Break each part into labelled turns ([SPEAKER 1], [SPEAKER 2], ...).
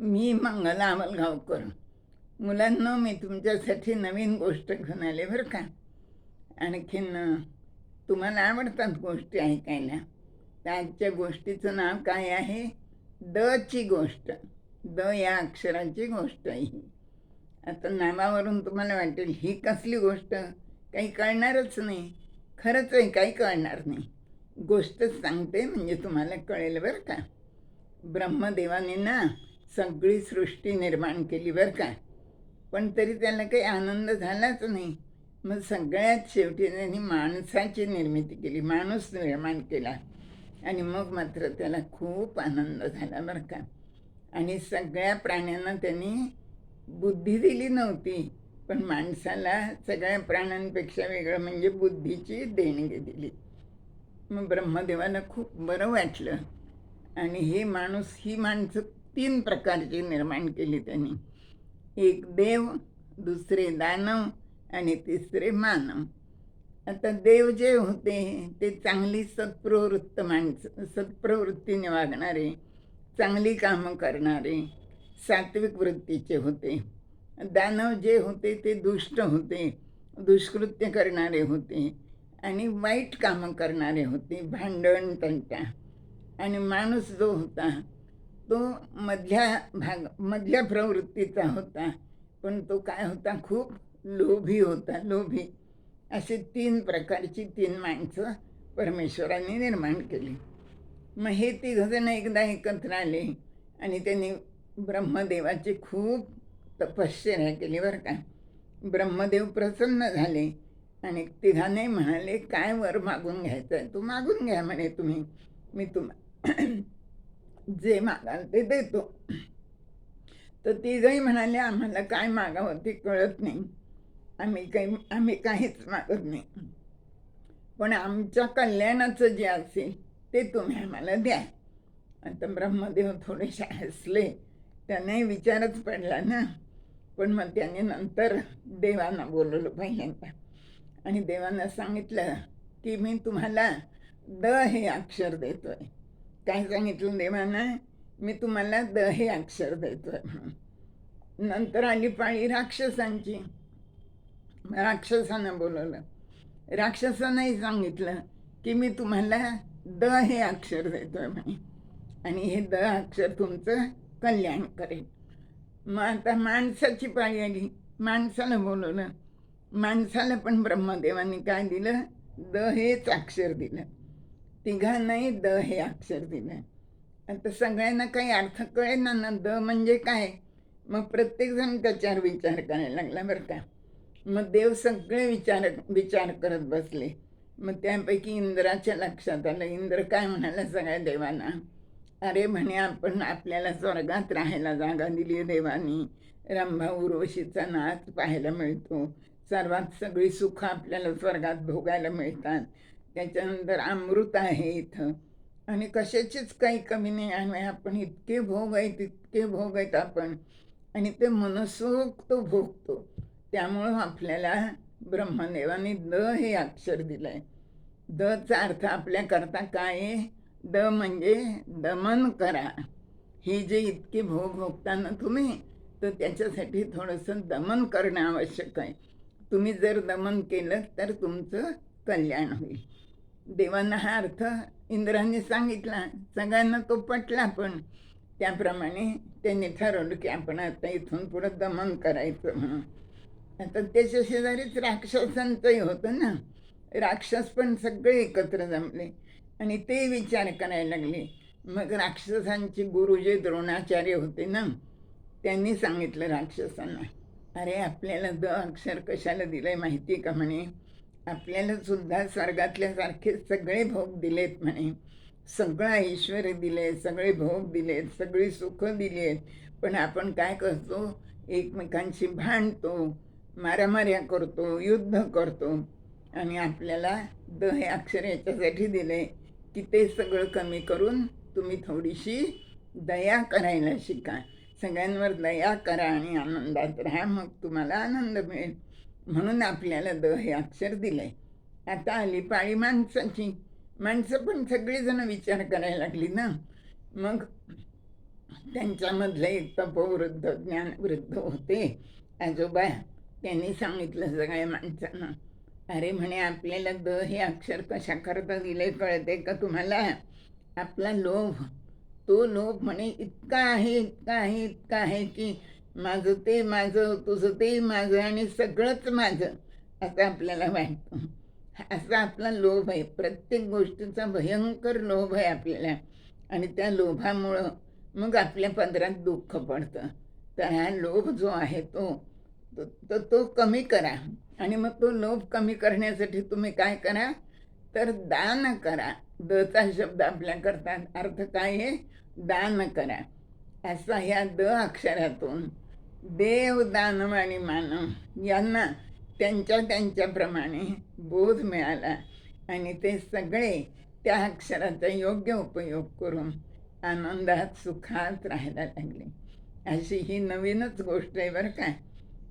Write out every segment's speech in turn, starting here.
[SPEAKER 1] मी मंगला अमलगावकर मुलांना मी तुमच्यासाठी नवीन गोष्ट घेऊन आले बरं का. आणखीन तुम्हाला आवडतात गोष्टी ऐकायला. तर आजच्या गोष्टीचं नाव काय आहे? द ची गोष्ट. द या अक्षराची गोष्ट आहे ही. आता नावावरून तुम्हाला वाटेल ही कसली गोष्ट? काही कळणारच नाही. खरंच आहे काही कळणार नाही. गोष्टच सांगते म्हणजे तुम्हाला कळेल बरं का. ब्रह्मदेवाने ना सगळी सृष्टी निर्माण केली बरं का. पण तरी त्याला काही आनंद झालाच नाही. मग सगळ्यात शेवटी त्यांनी माणसाची निर्मिती केली माणूस निर्माण केला. आणि मग मात्र त्याला खूप आनंद झाला बरं का. आणि सगळ्या प्राण्यांना त्यांनी बुद्धी दिली नव्हती पण माणसाला सगळ्या प्राण्यांपेक्षा वेगळं म्हणजे बुद्धीची देणगी दिली. मग ब्रह्मदेवाला खूप बरं वाटलं. आणि हे माणूस ही माणसं तीन प्रकारची निर्माण केली त्यांनी. एक देव दुसरे दानव आणि तिसरे मानव. आता देव जे होते ते चांगली सत्प्रवृत्त माणसं सत्प्रवृत्तीने वागणारे चांगली कामं करणारे सात्विक वृत्तीचे होते. दानव जे होते ते दुष्ट होते दुष्कृत्य करणारे होते आणि वाईट कामं करणारे होते भांडण तंटा. आणि माणूस जो होता तो मधल्या भाग मधल्या प्रवृत्तीचा होता. पण तो काय होता? खूप लोभी होता लोभी. असे तीन प्रकारची तीन माणसं परमेश्वराने निर्माण केली. मग हे तिघजण एकदा एकत्र आले आणि त्यांनी ब्रह्मदेवाची खूप तपश्चर्या केली बरं का. ब्रह्मदेव प्रसन्न झाले आणि तिघाने म्हणाले काय वर मागून घ्यायचं आहे तू मागून घ्या म्हणे तुम्ही. मी तुम जे मागाल ते देतो. तर तिघही म्हणाले आम्हाला काय मागावं ते कळत नाही. आम्ही काही आम्ही काहीच मागत नाही. पण आमच्या कल्याणाचं जे असेल ते तुम्ही आम्हाला द्या. आता ब्रह्मदेव थोडेसे हसले. त्यांनाही विचारच पडला ना. पण मग त्याने नंतर देवांना बोलवलं पहिल्यांदा. आणि देवांना सांगितलं की मी तुम्हाला द हे अक्षर देतोय. काय सांगितलं देवांना मी तुम्हाला द हे अक्षर देतोय. म्हणून नंतर आली पाळी राक्षसांची. राक्षसानं बोलवलं. राक्षसानंही सांगितलं की मी तुम्हाला द हे अक्षर देतोय म्हणे. आणि हे द अक्षर तुमचं कल्याण करेल. मग आता माणसाची पाळी आली. माणसाला बोलवलं. माणसाला पण ब्रह्मदेवाने काय दिलं? द हेच अक्षर दिलं. तिघांनाही द हे अक्षर दिलं. आता सगळ्यांना काही अर्थ कळेना ना द म्हणजे काय? मग प्रत्येकजण त्याच्यावर विचार करायला लागला बरं का? मग देव सगळे विचार विचार करत बसले. मग त्यापैकी इंद्राच्या लक्षात आलं. इंद्र काय म्हणाला सगळ्या देवांना? अरे म्हणे आपण आपल्याला स्वर्गात राहायला जागा दिली देवानी. रंभा उर्वशीचा नाच पाहायला मिळतो. सर्वात सगळी सुख आपल्याला स्वर्गात भोगायला मिळतात. त्याच्यानंतर अमृत आहे इथं. आणि कशाचीच काही कमी नाही. आणि आपण इतके भोग आहेत इतके भोग आहेत आपण. आणि ते मनसोक्त भोगतो. त्यामुळं आपल्याला ब्रह्मदेवाने द हे अक्षर दिलं आहे दचा अर्थ आपल्याकरता काय? आहे द म्हणजे दमन करा. हे जे इतके भोग भोगताना तुम्ही तर त्याच्यासाठी थोडंसं दमन करणं आवश्यक आहे. तुम्ही जर दमन केलं तर तुमचं कल्याण होईल. देवांना हा अर्थ इंद्राने सांगितला. सगळ्यांना तो पटला पण त्याप्रमाणे त्यांनी ठरवलं की आपण आता इथून पुढं दमन करायचं म्हणून. आता त्याच्या शेजारीच राक्षसांचंही होतं ना. राक्षस पण सगळे एकत्र जमले आणि ते विचार करायला लागले. मग राक्षसांचे गुरु जे द्रोणाचार्य होते ना त्यांनी सांगितलं राक्षसांना अरे आपल्याला द अक्षर कशाला दिलं आहे माहिती आहे का म्हणे? आपल्याला सुद्धा स्वर्गातल्यासारखे सगळे भोग दिलेत म्हणे. सगळं ऐश्वर दिले सगळे भोग दिलेत सगळी सुखं दिली आहेत पण आपण काय करतो? एकमेकांशी भांडतो मारामाऱ्या करतो युद्ध करतो. आणि आपल्याला द हे अक्षर याच्यासाठी दिले की ते सगळं कमी करून तुम्ही थोडीशी दया करायला शिका. सगळ्यांवर दया करा आणि आनंदात राहा मग तुम्हाला आनंद मिळेल. म्हणून आपल्याला द हे अक्षर दिलं आहे आता आली पाळी माणसाची माणसं पण सगळीजणं विचार करायला लागली ना. मग त्यांच्यामधले एक तपोवृद्ध ज्ञानवृद्ध होते. आजोबा त्यांनी सांगितलं सगळ्या माणसांना अरे म्हणे आपल्याला द हे अक्षर कशा करता दिले कळते का तुम्हाला? आपला लोभ तो लोभ म्हणे इतका आहे इतका आहे इतका आहे की माझं ते माझं तुझं ते माझं आणि सगळंच माझं असं आपल्याला वाटतं. असा आपला लोभ आहे. प्रत्येक गोष्टीचा भयंकर लोभ आहे आपल्याला. आणि त्या लोभामुळं मग आपल्या पदरात दुःख पडतं. तर हा लोभ जो आहे तो तो तो- तो कमी करा. आणि मग तो लोभ कमी करण्यासाठी तुम्ही काय करा? तर दान करा. दचा शब्द आपल्या करतात. अर्थ काय आहे? दान करा. असा ह्या द अक्षरातून देव दानव आणि मानव यांना त्यांच्या त्यांच्याप्रमाणे बोध मिळाला आणि ते सगळे त्या अक्षराचा योग्य उपयोग करून आनंदात सुखात राहायला लागले. अशी ही नवीनच गोष्ट आहे बरं का.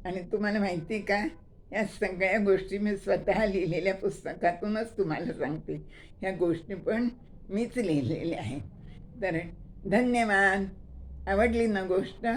[SPEAKER 1] आणि तुम्हाला माहिती आहे का? या सगळ्या गोष्टी मी स्वतः लिहिलेल्या पुस्तकातूनच तुम्हाला सांगते. ह्या गोष्टी पण मीच लिहिलेल्या आहेत. तर धन्यवाद. आवडली ना गोष्ट?